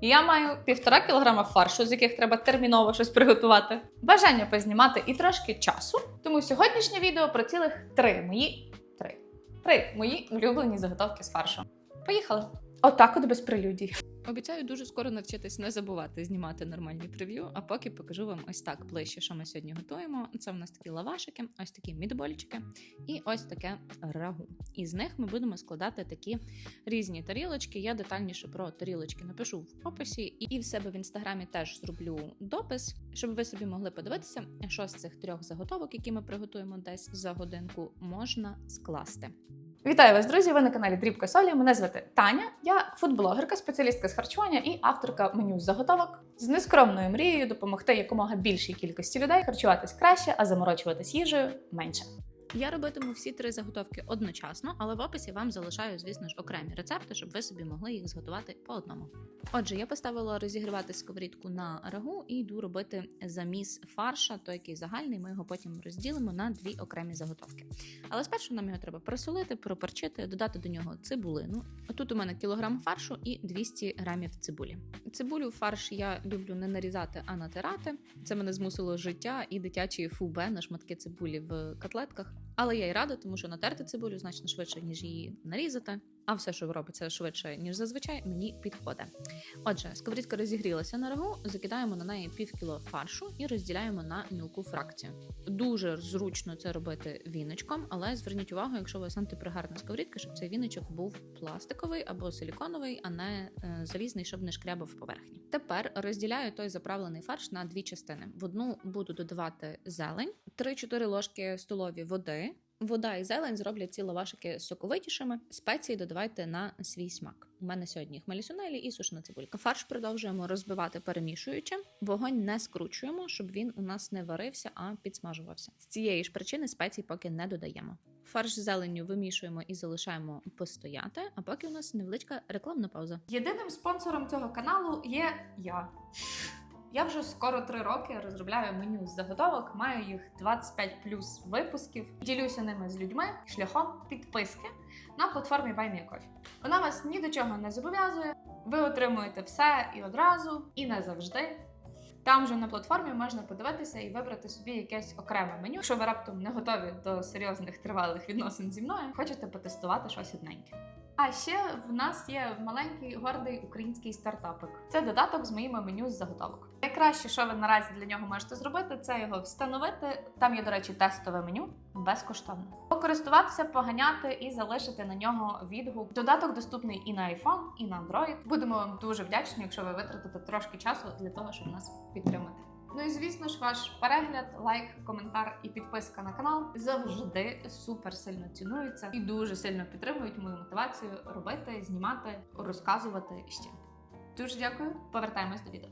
Я маю півтора кілограма фаршу, з яких треба терміново щось приготувати. Бажання познімати і трошки часу. Тому сьогоднішнє відео про цілих три мої три. Три мої улюблені заготовки з фаршу. Поїхали! Отак от без прелюдій. Обіцяю дуже скоро навчитись не забувати знімати нормальні прев'ю, а поки покажу вам ось так ближче, що ми сьогодні готуємо. Це в нас такі лавашики, ось такі мідбольчики і ось таке рагу. Із них ми будемо складати такі різні тарілочки. Я детальніше про тарілочки напишу в описі, і в себе в інстаграмі теж зроблю допис, щоб ви собі могли подивитися, що з цих трьох заготовок, які ми приготуємо десь за годинку, можна скласти. Вітаю вас, друзі! Ви на каналі Дрібка Солі. Мене звати Таня. Я фудблогерка, спеціалістка з харчування і авторка меню заготовок з нескромною мрією допомогти якомога більшій кількості людей харчуватись краще, а заморочуватись їжею менше. Я робитиму всі три заготовки одночасно, але в описі вам залишаю, звісно ж, окремі рецепти, щоб ви собі могли їх зготувати по одному. Отже, я поставила розігрівати сковорідку на рагу і йду робити заміс фарша, той який загальний. Ми його потім розділимо на дві окремі заготовки. Але спершу нам його треба просолити, проперчити, додати до нього цибулину. Тут у мене кілограм фаршу і 200 грамів цибулі. Цибулю фарш я люблю не нарізати, а натирати. Це мене змусило життя і дитячі фубе на шматки цибулі в котлетках. Але я й рада, тому що натерти цибулю значно швидше, ніж її нарізати. А все, що робиться швидше, ніж зазвичай, мені підходить. Отже, сковорідка розігрілася на рагу, закидаємо на неї пів кіло фаршу і розділяємо на мілку фракцію. Дуже зручно це робити віночком, але зверніть увагу, якщо у вас антипригарна сковорідка, щоб цей віночок був пластиковий або силіконовий, а не е, залізний, щоб не шкрябав поверхні. Тепер розділяю той заправлений фарш на дві частини. В одну буду додавати зелень, 3-4 ложки столові води. Вода і зелень зроблять ці лавашики соковитішими. Спеції додавайте на свій смак. У мене сьогодні хмелі-сунелі і сушена цибулька. Фарш продовжуємо розбивати перемішуючи. Вогонь не скручуємо, щоб він у нас не варився, а підсмажувався. З цієї ж причини спецій поки не додаємо. Фарш з зеленню вимішуємо і залишаємо постояти. А поки у нас невеличка рекламна пауза. Єдиним спонсором цього каналу є я. Я вже скоро три роки розробляю меню з заготовок, маю їх 25 плюс випусків. Ділюся ними з людьми шляхом підписки на платформі BuyMeACoffee. Вона вас ні до чого не зобов'язує. Ви отримуєте все і одразу, і не завжди. Там же на платформі можна подивитися і вибрати собі якесь окреме меню. Якщо ви раптом не готові до серйозних тривалих відносин зі мною, хочете потестувати щось одненьке. А ще в нас є маленький гордий український стартапик. Це додаток з моїми меню з заготовок. Найкраще, що ви наразі для нього можете зробити, це його встановити. Там є, до речі, тестове меню безкоштовно. Покористуватися, поганяти і залишити на нього відгук. Додаток доступний і на iPhone, і на Android. Будемо вам дуже вдячні, якщо ви витратите трошки часу для того, щоб нас підтримати. Ну і звісно ж, ваш перегляд, лайк, коментар і підписка на канал завжди супер сильно цінуються і дуже сильно підтримують мою мотивацію робити, знімати, розказувати ще. Дуже дякую. Повертаємось до відео.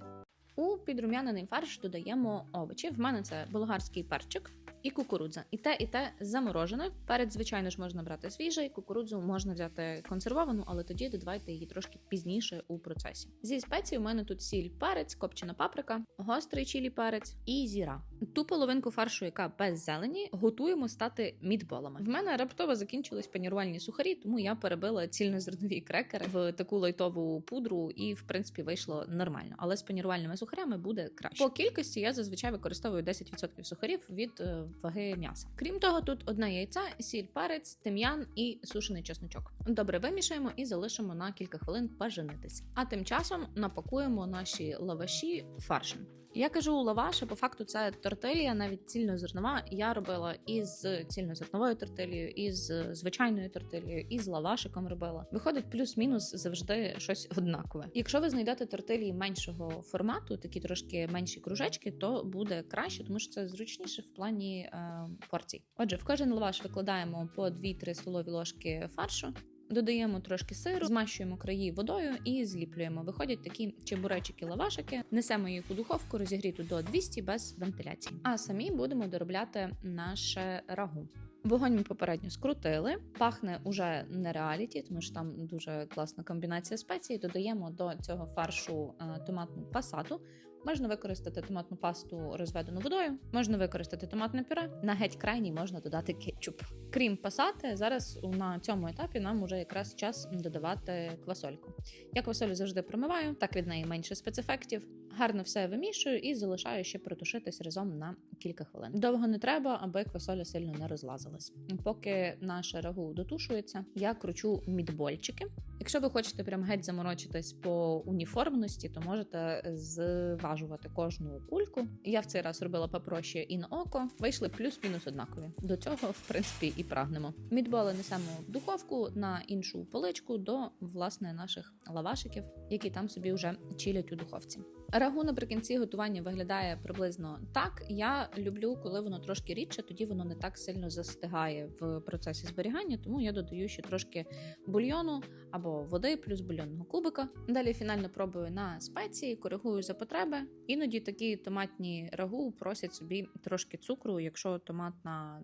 У підрум'янений фарш додаємо овочі. В мене це болгарський перчик і кукурудза. І те, і те заморожене. Перед, звичайно ж, можна брати свіжий, кукурудзу можна взяти консервовану, але тоді додавайте її трошки пізніше у процесі. Зі спецій у мене тут сіль, перець, копчена паприка, гострий чилі перець і зіра. Ту половинку фаршу, яка без зелені, готуємо стати мідболами. В мене раптово закінчились панірувальні сухарі, тому я перебила цільнозернові крекери в таку лайтову пудру, і в принципі вийшло нормально. Але з панірувальними сухарями буде краще. По кількості я зазвичай використовую 10% сухарів від е, ваги м'яса. Крім того, тут одне яйця, сіль, перець, тим'ян і сушений чесночок. Добре вимішаємо і залишимо на кілька хвилин поженитись. А тим часом напакуємо наші лаваші фаршем. Я кажу лаваш, а по факту це тортилія, навіть цільнозернова. Я робила із цільнозерновою тортилією, із звичайною тортилією, і з лавашиком робила. Виходить плюс-мінус завжди щось однакове. Якщо ви знайдете тортилії меншого формату, такі трошки менші кружечки, то буде краще, тому що це зручніше в плані е, порцій. Отже, в кожен лаваш викладаємо по 2-3 столові ложки фаршу. Додаємо трошки сиру, змащуємо краї водою і зліплюємо. Виходять такі чебуречики-лавашики. Несемо їх у духовку, розігріту до 200 без вентиляції. А самі будемо доробляти наше рагу. Вогонь ми попередньо скрутили. Пахне уже не реаліті, тому що там дуже класна комбінація спецій. Додаємо до цього фаршу е, томатну пасату. Можна використати томатну пасту розведену водою, можна використати томатне пюре. На геть крайній можна додати кетчуп. Крім пасати, зараз на цьому етапі нам уже якраз час додавати квасольку. Я квасолю завжди промиваю, так від неї менше спецефектів. Гарно все вимішую і залишаю ще протушитись разом на кілька хвилин. Довго не треба, аби квасоля сильно не розлазилась. Поки наше рагу дотушується, я кручу мідбольчики. Якщо ви хочете прям геть заморочитись по уніформності, то можете зважувати кожну кульку. Я в цей раз робила попроще і на око. Вийшли плюс-мінус однакові. До цього, в принципі, і прагнемо. Мідболи несемо в духовку на іншу поличку до власне наших лавашиків, які там собі вже чилять у духовці. Рагу наприкінці готування виглядає приблизно так. Я люблю, коли воно трошки рідше, тоді воно не так сильно застигає в процесі зберігання, тому я додаю ще трошки бульйону або води, плюс бульйонного кубика. Далі фінально пробую на спеції, коригую за потреби. Іноді такі томатні рагу просять собі трошки цукру, якщо томатна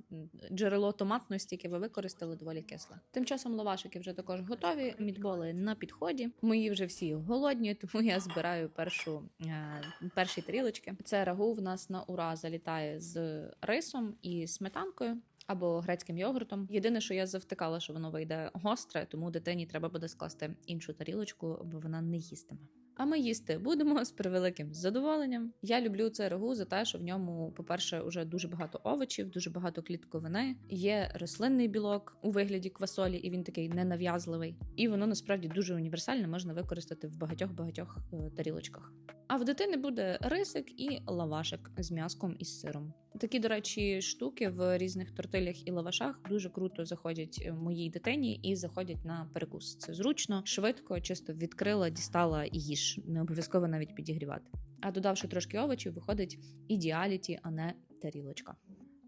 джерело томатності, яке ви використали, доволі кисле. Тим часом лавашики вже також готові. Мідболи на підході. Мої вже всі голодні, тому я збираю першу е, перші тарілочки. Це рагу в нас на ура залітає з рисом і сметанкою. Або грецьким йогуртом. Єдине, що я завтикала, що воно вийде гостре, тому дитині треба буде скласти іншу тарілочку, бо вона не їстиме. А ми їсти будемо з превеликим задоволенням. Я люблю це рагу за те, що в ньому, по-перше, уже дуже багато овочів, дуже багато клітковини. Є рослинний білок у вигляді квасолі, і він такий ненав'язливий. І воно насправді дуже універсальне, можна використати в багатьох багатьох е, тарілочках. А в дитини буде рисик і лавашик з м'яском і з сиром. Такі, до речі, штуки в різних тортилях і лавашах дуже круто заходять е, моїй дитині і заходять на перекус. Це зручно, швидко, чисто відкрила, дістала і їж. Не обов'язково навіть підігрівати. А додавши трошки овочів, виходить ідеаліті, а не тарілочка.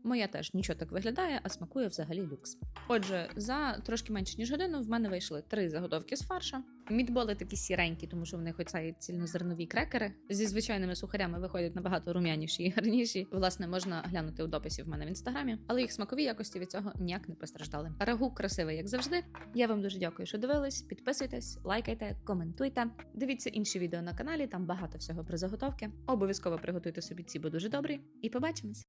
Моя теж нічого так виглядає, а смакує взагалі люкс. Отже, за трошки менше ніж годину в мене вийшли три заготовки з фарша. Мідболи такі сіренькі, тому що в них оця цільнозернові крекери. Зі звичайними сухарями виходять набагато рум'яніші і гарніші. Власне, можна глянути у дописі в мене в інстаграмі, але їх смакові якості від цього ніяк не постраждали. Рагу красивий, як завжди. Я вам дуже дякую, що дивились. Підписуйтесь, лайкайте, коментуйте. Дивіться інші відео на каналі, там багато всього про заготовки. Обов'язково приготуйте собі ці, бо дуже добрі. І побачимось!